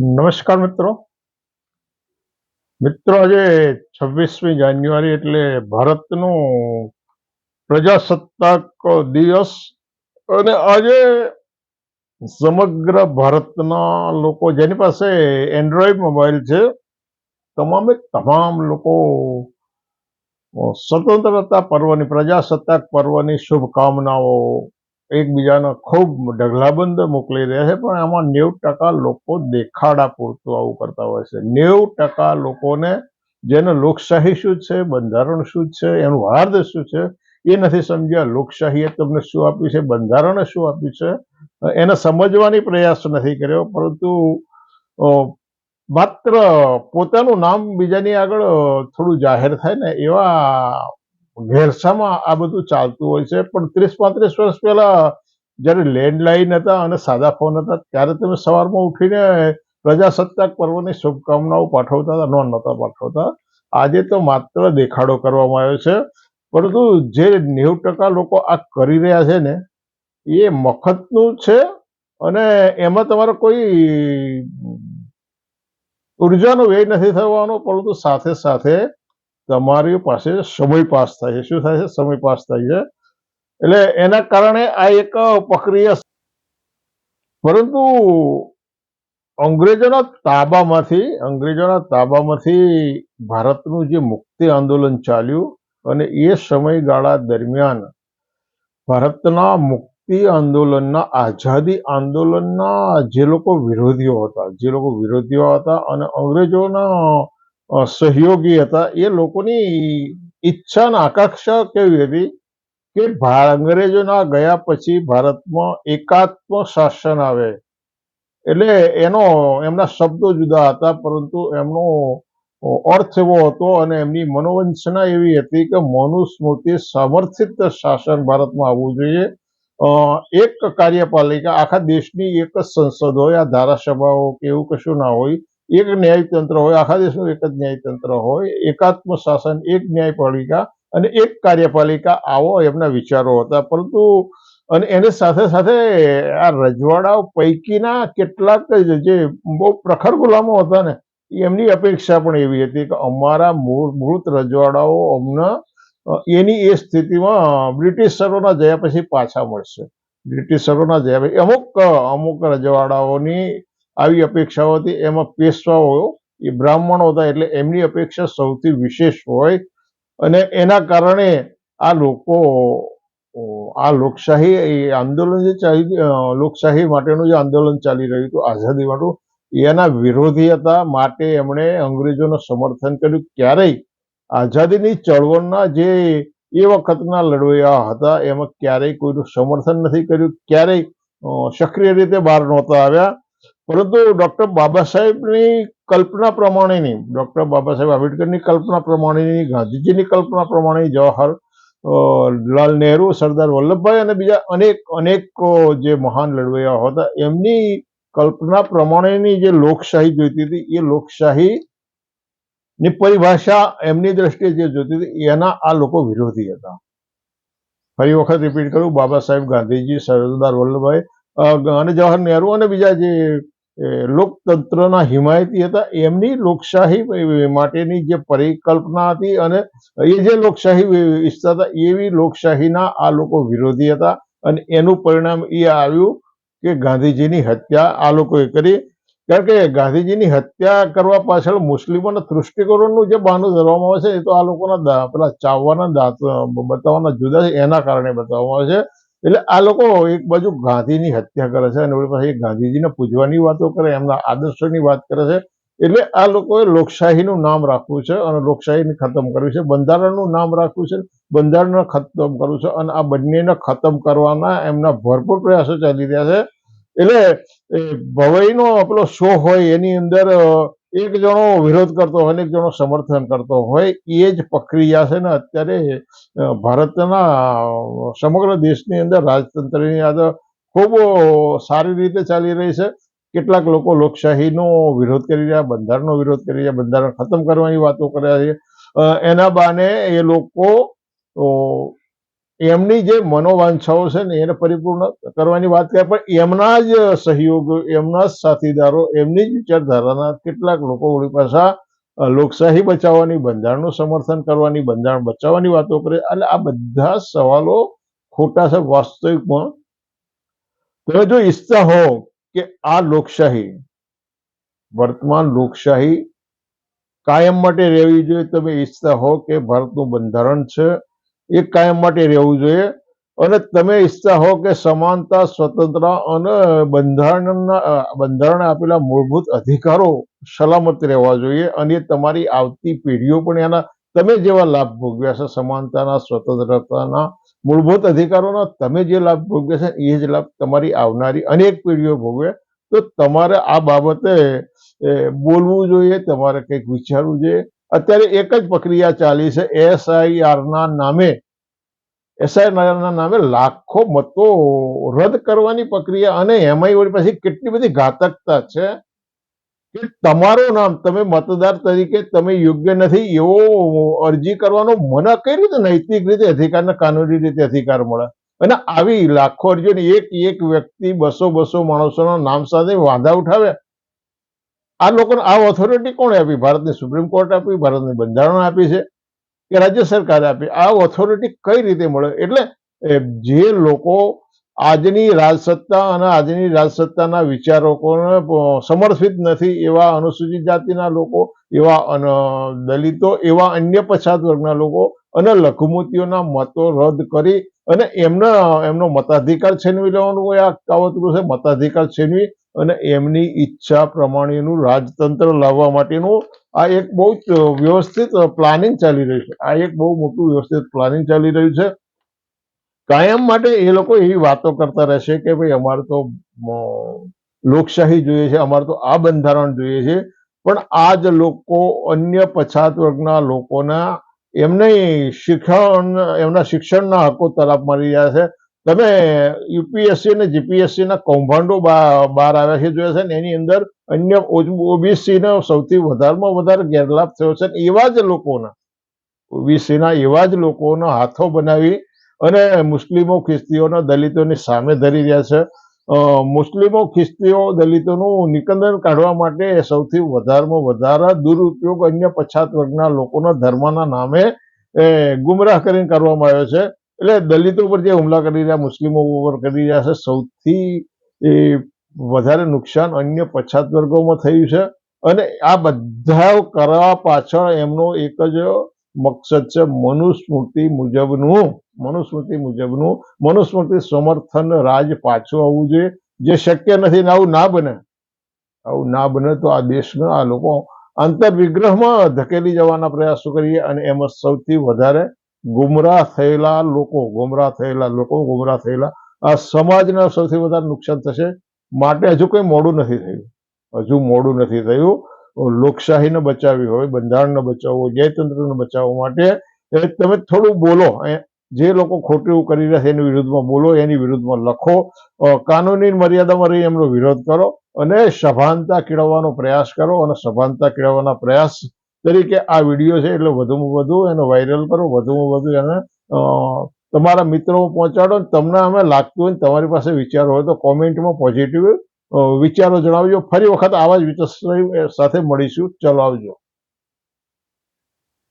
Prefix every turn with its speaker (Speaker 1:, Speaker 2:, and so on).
Speaker 1: નમસ્કાર મિત્રો. મિત્રો, આજે છવ્વીસમી જાન્યુઆરી એટલે ભારતનો પ્રજાસત્તાક દિવસ અને આજે સમગ્ર ભારતના લોકો જેની પાસે એન્ડ્રોઈડ મોબાઈલ છે, તમામે તમામ લોકો સ્વતંત્રતા પર્વની, પ્રજાસત્તાક પર્વની શુભકામનાઓ એકબીજાને ખૂબ ઢગલાબંધ મોકલી રહ્યા છે, પણ આમાં નેવું ટકા લોકો દેખાડા પૂરતું આવું કરતા હોય છે. નેવું ટકા લોકોને જેને લોકશાહી શું છે, બંધારણ શું છે, એનું હાર્દ શું છે, એ નથી સમજ્યા. લોકશાહીએ તમને શું આપ્યું છે, બંધારણે શું આપ્યું છે, એને સમજવાની પ્રયાસ નથી કર્યો, પરંતુ માત્ર પોતાનું નામ બીજાની આગળ થોડું જાહેર થાય ને એવા ઘેરસામાં આ બધું ચાલતું હોય છે. પણ ત્રીસ પાંત્રીસ વર્ષ પહેલા જ્યારે લેન્ડલાઈન હતા અને સાદા ફોન હતા, ત્યારે તમે સવારમાં ઉઠીને પ્રજાસત્તાક પર્વની શુભકામનાઓ પાઠવતા હતા નોન નહોતા પાઠવતા. આજે તો માત્ર દેખાડો કરવામાં આવ્યો છે. પરંતુ જે નેવું ટકા લોકો આ કરી રહ્યા છે ને, એ મફતનું છે અને એમાં તમારો કોઈ ઉર્જાનો વ્યય નથી થવાનો, પરંતુ સાથે સાથે તમારી પાસે સમય પાસ થાય છે. શું થાય છે? સમય પાસ થાય છે. એટલે એના કારણે આ એક પ્રક્રિયા પરંતુ અંગ્રેજોના તાબામાંથી અંગ્રેજોના તાબામાંથી ભારતનું જે મુક્તિ આંદોલન ચાલ્યું અને એ સમયગાળા દરમિયાન ભારતના મુક્તિ આંદોલનના આઝાદી આંદોલનના જે લોકો વિરોધીઓ હતા, જે લોકો વિરોધીઓ હતા અને અંગ્રેજોના સહયોગી હતા. એ લોકોની ઈચ્છા અને આકાંક્ષા કેવી હતી કે અંગ્રેજોના ગયા પછી ભારતમાં એકાત્મ શાસન આવે. એટલે એનો, એમના શબ્દો જુદા હતા, પરંતુ એમનો અર્થ એવો હતો અને એમની મનોવંચના એવી હતી કે મનુસ્મૃતિ સમર્થિત શાસન ભારતમાં આવવું જોઈએ. એક કાર્યપાલિકા, આખા દેશની એક જ સંસદ હોય, આ ધારાસભાઓ કે એવું કશું ના હોય એક ન્યાયતંત્ર હોય આખા દેશનું એક જ ન્યાયતંત્ર હોય, એકાત્મ શાસન, એક ન્યાયપાલિકા અને એક કાર્યપાલિકા, આવો એમના વિચારો હતા. પરંતુ, અને એની સાથે સાથે આ રજવાડાઓ પૈકીના કેટલાક જે બહુ પ્રખર ગુલામો હતા ને, એમની અપેક્ષા પણ એવી હતી કે અમારા મૂળ મૂળ રજવાડાઓ અમને એની એ સ્થિતિમાં બ્રિટિશરોના જયા પછી પાછા મળશે. બ્રિટિશરોના જયા પછી અમુક અમુક રજવાડાઓની આવી અપેક્ષાઓ હતી. એમાં પેશવાઓ એ બ્રાહ્મણો હતા એટલે એમની અપેક્ષા સૌથી વિશેષ હોય. અને એના કારણે આ લોકો આ લોકશાહી આંદોલન જે ચાલી લોકશાહી માટેનું જે આંદોલન ચાલી રહ્યું હતું, આઝાદી માટે એના વિરોધી હતા. માટે એમણે અંગ્રેજોનું સમર્થન કર્યું. ક્યારેય આઝાદીની ચળવળના જે એ વખતના લડવૈયા હતા, એમાં ક્યારેય કોઈનું સમર્થન નથી કર્યું. ક્યારેય સક્રિય રીતે બહાર નહોતા આવ્યા. પરંતુ ડૉક્ટર બાબા સાહેબની કલ્પના પ્રમાણેની, ડોક્ટર બાબા સાહેબ આંબેડકરની કલ્પના પ્રમાણેની, ગાંધીજીની કલ્પના પ્રમાણે જવાહર લાલ નહેરુ, સરદાર વલ્લભભાઈ અને બીજા અનેક અનેક જે મહાન લડવૈયા હતા, એમની કલ્પના પ્રમાણેની જે લોકશાહી જોઈતી હતી, એ લોકશાહી ની પરિભાષા એમની દ્રષ્ટિએ જે જોતી હતી, એના આ લોકો વિરોધી હતા. ફરી વખત રિપીટ કરું, બાબા સાહેબ ગાંધીજી, સરદાર વલ્લભભાઈ અને જવાહર નહેરુ અને બીજા જે લોકતંત્રના હિમાયતી હતા, એમની લોકશાહી માટેની જે પરિકલ્પના હતી અને એ જે લોકશાહી ઈચ્છતા હતા, એવી લોકશાહીના આ લોકો વિરોધી હતા અને એનું પરિણામ એ આવ્યું કે ગાંધીજીની હત્યા આ લોકોએ કરી. કારણ કે ગાંધીજીની હત્યા કરવા પાછળ મુસ્લિમોના તૃષ્ટિકોણનું જે બહાનું ધરવામાં આવે છે, એ તો આ લોકોના પેલા ચાવવાના દાંત, બતાવવાના જુદા છે, એના કારણે બતાવવામાં આવે છે. એટલે આ લોકો એક બાજુ ગાંધીની હત્યા કરે છે અને વળી પાછી ગાંધીજીને પૂજવાની વાતો કરે, એમના આદર્શોની વાત કરે છે. એટલે આ લોકોએ લોકશાહીનું નામ રાખવું છે અને લોકશાહીને ખતમ કરવી છે. બંધારણનું નામ રાખવું છે, બંધારણને ખતમ કરવું છે અને આ બંનેને ખતમ કરવાના એમના ભરપૂર પ્રયાસો ચાલી રહ્યા છે. એટલે ભવાઈનો આપણો શો હોય એની અંદર એક જણો વિરોધ કરતો હોય એક જણો સમર્થન કરતો હોય, એ જ પ્રક્રિયા છે ને અત્યારે ભારતના સમગ્ર દેશની અંદર રાજતંત્રની અંદર ખૂબ સારી રીતે ચાલી રહી છે. કેટલાક લોકો લોકશાહીનો વિરોધ કરી રહ્યા, બંધારણનો વિરોધ કરી રહ્યા, બંધારણ ખતમ કરવાની વાતો કર્યા છે. એના બહાને એ લોકો એમની જે મનોવાંછાઓ છે ને એને પરિપૂર્ણ કરવાની વાત કરે. પણ એમના જ સહયોગો, એમના જ સાથીદારો, એમની જ વિચારધારાના કેટલાક લોકો વળી પાછા લોકશાહી બચાવવાની, બંધારણનું સમર્થન કરવાની, બંધારણ બચાવવાની વાતો કરે. એટલે આ બધા સવાલો ખોટા છે વાસ્તવિકમાં તમે જો ઈચ્છતા હો કે આ લોકશાહી, વર્તમાન લોકશાહી કાયમ માટે રહેવી જોઈએ, તમે ઈચ્છતા હો કે ભારતનું બંધારણ છે એ કાયમ માટે રહેવું જોઈએ. અને તમે ઈચ્છતા હો કે સમાનતા સ્વતંત્ર અને બંધારણના બંધારણ આપેલા મૂળભૂત અધિકારો સલામત રહેવા જોઈએ અને તમારી આવતી પેઢીઓ પણ એના, તમે જેવા લાભ ભોગવ્યા છે, સમાનતાના, સ્વતંત્રતાના, મૂળભૂત અધિકારોના, તમે જે લાભ ભોગવ્યા છે, એ જ લાભ તમારી આવનારી અનેક પેઢીઓ ભોગવે. તો તમારે આ બાબતે બોલવું જોઈએ, તમારે કંઈક વિચારવું જોઈએ. અત્યારે એક જ પ્રક્રિયા ચાલી છે. એસઆઈઆરના નામે એસઆઈઆરના નામે લાખો મતો રદ કરવાની પ્રક્રિયા અને એમાંય વળી પછી કેટલી બધી ઘાતકતા છે કે તમારું નામ, તમે મતદાર તરીકે તમે યોગ્ય નથી, એવો અરજી કરવાનો મને કઈ રીતે નૈતિક રીતે અધિકારને કાનૂની રીતે અધિકાર મળે? અને આવી લાખો અરજીઓ એક એક વ્યક્તિ બસો બસો માણસોના નામ સાથે વાંધા ઉઠાવે આ લોકોને, આ ઓથોરિટી કોણે આપી? ભારતની સુપ્રીમ કોર્ટ આપી, ભારતની બંધારણ આપી છે કે રાજ્ય સરકારે આપી. આ ઓથોરિટી કઈ રીતે મળે? એટલે જે લોકો આજની રાજસત્તા અને આજની રાજસત્તાના વિચારકોને સમર્થિત નથી એવા અનુસૂચિત જાતિના લોકો, એવા દલિતો, એવા અન્ય પછાત વર્ગના લોકો અને લઘુમતીઓના મતો રદ કરી અને એમના, એમનો મતાધિકાર છીનવી લેવાનું આ કાવતરું છે? મતાધિકાર છીનવી અને એમની ઈચ્છા પ્રમાણેનું રાજતંત્ર લાવવા માટેનું આ એક બહુ જ વ્યવસ્થિત પ્લાનિંગ ચાલી રહ્યું છે. આ એક બહુ મોટું વ્યવસ્થિત પ્લાનિંગ ચાલી રહ્યું છે. કાયમ માટે એ લોકો એવી વાતો કરતા રહેશે કે ભાઈ અમારે તો લોકશાહી જોઈએ છે, અમારે તો આ બંધારણ જોઈએ છે. પણ આ જ લોકો અન્ય પછાત વર્ગના લોકોના એમને શિક્ષણ, એમના શિક્ષણના હકો તરફ મળી રહ્યા છે. તમે યુપીએસસી અને જીપીએસસીના કૌભાંડો બહાર આવ્યા છે, જોયા છે ને, એની અંદર અન્ય ઓબીસી નો સૌથી વધારેમાં વધારે ગેરલાભ થયો છે એવા જ લોકોના ઓબીસીના એવા જ લોકોના હાથો બનાવી અને મુસ્લિમો ખ્રિસ્તીઓના દલિતોની સામે ધરી રહ્યા છે. મુસ્લિમો ખ્રિસ્તીઓ દલિતોનું નિકંદન કાઢવા માટે સૌથી વધારેમાં વધારે દુરુપયોગ અન્ય પછાત વર્ગના લોકોના ધર્મના નામે ગુમરાહ કરીને કરવામાં આવ્યો છે. એટલે દલિતો ઉપર જે હુમલા કરી રહ્યા, મુસ્લિમો ઉપર કરી રહ્યા છે, સૌથી એ વધારે નુકસાન અન્ય પછાત વર્ગોમાં થયું છે. અને આ બધા કરવા પાછળ એમનો એક જ મકસદ છે મનુસ્મૃતિ મુજબનું મનુસ્મૃતિ મુજબનું, મનુસ્મૃતિ સમર્થન રાજ પાછું આવવું જોઈએ. જે શક્ય નથી ને આવું ના બને. આવું ના બને તો આ દેશના આ લોકો આંતરવિગ્રહમાં ધકેલી જવાના પ્રયાસો કરીએ અને એમાં સૌથી વધારે ગુમરાહ થયેલા લોકો ગુમરાહ થયેલા લોકો ગુમરાહ થયેલા. આ સમાજને સૌથી વધારે નુકસાન થશે. માટે હજુ કંઈ મોડું નથી થયું. હજુ મોડું નથી થયું. લોકશાહીને બચાવવી હોય, બંધારણને બચાવવું ન્યાયતંત્રને બચાવવા માટે. તમે થોડું બોલો. જે લોકો ખોટું કરી રહ્યા છે, એની વિરુદ્ધમાં બોલો, એની વિરુદ્ધમાં લખો. કાનૂની મર્યાદામાં રહી એમનો વિરોધ કરો અને સભાનતા કેળવવાનો પ્રયાસ કરો અને સભાનતા કેળવવાના પ્રયાસ તરીકે આ વીડિયો છે એટલે વધુમાં વધુ એને વાયરલ કરો, વધુમાં વધુ એને તમારા મિત્રો પહોંચાડો તમને અમે લાગતું હોય તમારી પાસે વિચારો હોય તો કોમેન્ટમાં પોઝિટિવ વિચારો જણાવજો. ફરી વખત આવા જ વિચાર સાથે મળીશું. ચલો આવજો.